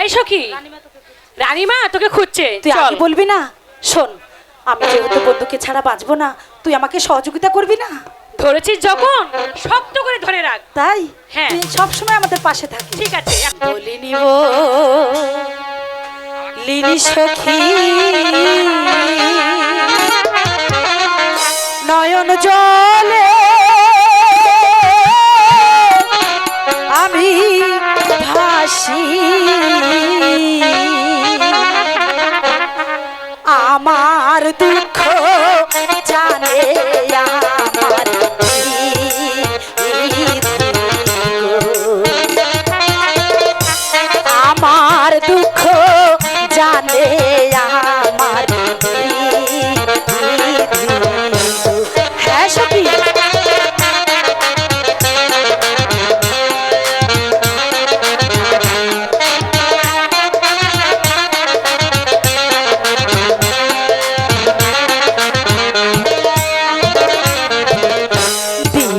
এই সখি রানীমা তোকে খুঁজছে। তুই আগে বলবি না? শোন আমি যেহেতু বন্ধুকে ছাড়া বাঁচবো না তুই আমাকে সহযোগিতা করবি না? ধরেছিস যখন? শক্ত করে ধরে রাখ। তাই? হ্যাঁ। তুই সবসময় আমাদের পাশে থাকিস। ঠিক আছে বলে নিব লিলি সখী। নয়ন জলে আমি ভাসি। আমার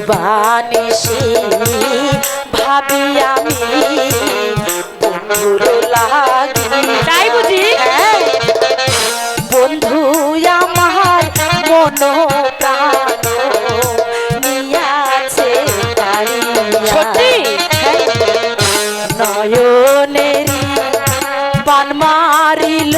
দিবানিসি ভাবি আমি বন্ধুর লাগি। তাই বুঝি? বন্ধু আমার মন প্রাণ নিয়াছে সত্যি? হ্যাঁ, নয়নেরি বান মারিল।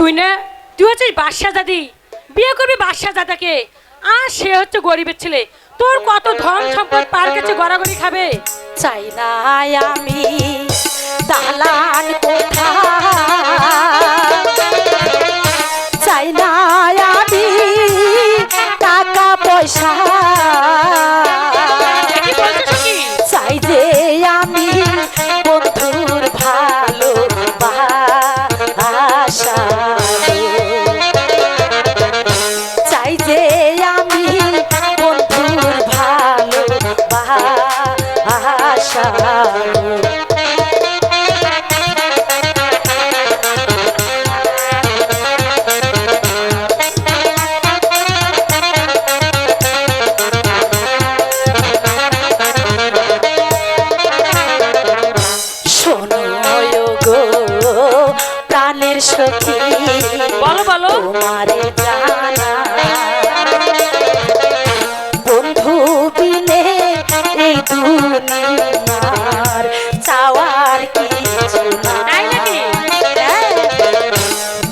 তুই না, তুই হচ্ছিস বাদশা দাদি বিয়ে করবি বাদশা দাদাকে আর সে হচ্ছে গরিবের ছেলে। তোর কত ধন সম্পদ পার কাছে গড়াগড়ি খাবে? চাই না আমি সখী। বলো বলো। তোমারে জানা। বন্ধু বিনে এই দুনিয়ার চাওয়ার কিছু না তাই নাকি? হ্যাঁ।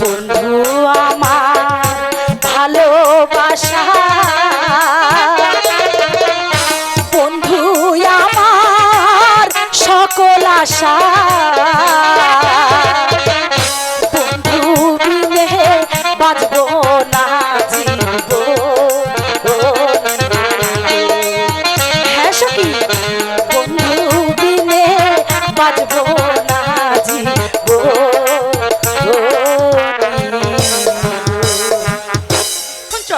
বন্ধু আমার ভালোবাসা। বন্ধু আমার সকল আশা।